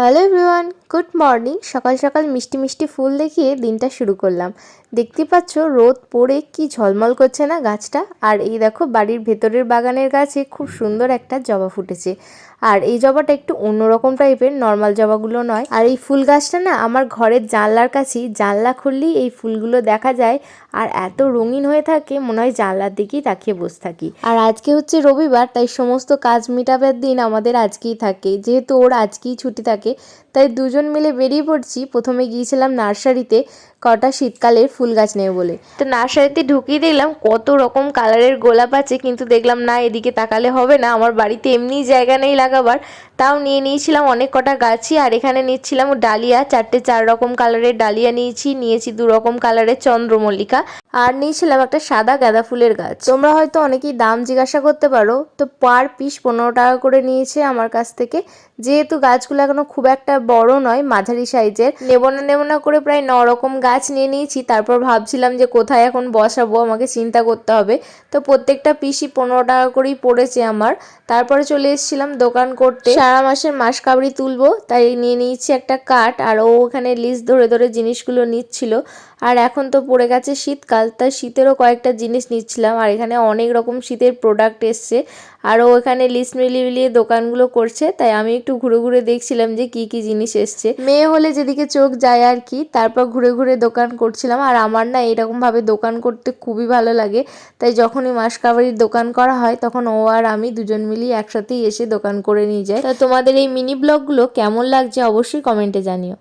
Hello everyone good morning সকাল সকাল মিষ্টি মিষ্টি ফুল দেখিয়ে দিনটা শুরু করলাম। দেখতে পাচ্ছ, রোদ পড়ে কি ঝলমল করছে না গাছটা? আর এই দেখো, বাড়ির ভেতরের বাগানের গাছে খুব সুন্দর একটা জবা ফুটেছে। আর এই জবাটা একটু অন্যরকম টাইপের, নর্মাল জবাগুলো নয়। আর এই ফুল গাছটা না, আমার ঘরের জানলার কাছেই, জানলা খুললেই এই ফুলগুলো দেখা যায়। আর এত রঙিন হয়ে থাকে, মনে হয় জানলার দিকেই তাকিয়ে বসে থাকি। আর আজকে হচ্ছে রবিবার, তাই সমস্ত কাজ মেটাবার দিন আমাদের আজকেই থাকে। যেহেতু ওর আজকেই ছুটি থাকে, তাই দুজন মিলে বেরিয়ে পড়ছি। প্রথমে গিয়েছিলাম নার্সারিতে। কটা শীতকালের ফুল গাছ নেবে বলে। তো নার্সারিতে ঢুকিয়ে দেখলাম কত রকম কালারের গোলাপ আছে, কিন্তু দেখলাম না, এদিকে তাকালে হবে না। আমার বাড়িতে এমনি জায়গা নেই লাগাবার, তাও নিয়ে নিয়েছিলাম অনেক কটা গাছই, আর এখানে নিচ্ছিলাম ডালিয়া, চারটে চার রকম কালারের ডালিয়া নিয়েছি নিয়েছি দু রকম কালারের চন্দ্রমল্লিকা, আর নিয়েছিলাম একটা সাদা গাঁদা ফুলের গাছ। তোমরা হয়তো অনেকেই দাম জিজ্ঞাসা করতে পারো, তো পার পিস পনেরো টাকা করে নিয়েছে আমার কাছ থেকে। যেহেতু গাছগুলো এখনও খুব একটা বড় নয়, মাঝারি সাইজের, নেব না নেব না করে প্রায় ন রকম গাছ নিয়ে নিয়েছি, তারপর ভাবছিলাম যে কোথায় এখন বসাবো, আমাকে চিন্তা করতে হবে। তো প্রত্যেকটা পিসি পনেরো টাকা করেই পড়েছে আমার। তারপরে চলে এসেছিলাম দোকান করতে। সারা মাসের মাস কাবড়ি তুলবো, তাই নিয়ে নিয়েছি একটা কাঠ, আর ও ওখানে লিস্ট ধরে ধরে জিনিসগুলো নিচ্ছিল। আর এখন তো পড়ে গেছে শীতকাল তাই শীতেরও কয়েকটা জিনিস নিচ্ছিলাম, আর এখানে অনেক রকম শীতের প্রোডাক্ট এসছে। আর ও এখানে লিস্ট মিলিয়ে মিলিয়ে দোকানগুলো করছে, তাই আমি একটু ঘুরে ঘুরে দেখছিলাম যে কি কি জিনিস এসছে। মেয়ে হলে যেদিকে চোখ যায় আর কি, তারপর ঘুরে ঘুরে দোকান করছিলাম আর আমার না এরকমভাবে দোকান করতে খুবই ভালো লাগে। তাই যখনই মাসকাবারির দোকান করা হয়, তখন ও আর আমি দুজন মিলি একসাথেই এসে দোকান করে নিয়ে যাই। তা তোমাদের এই মিনি ব্লগগুলো কেমন লাগছে অবশ্যই কমেন্টে জানিও।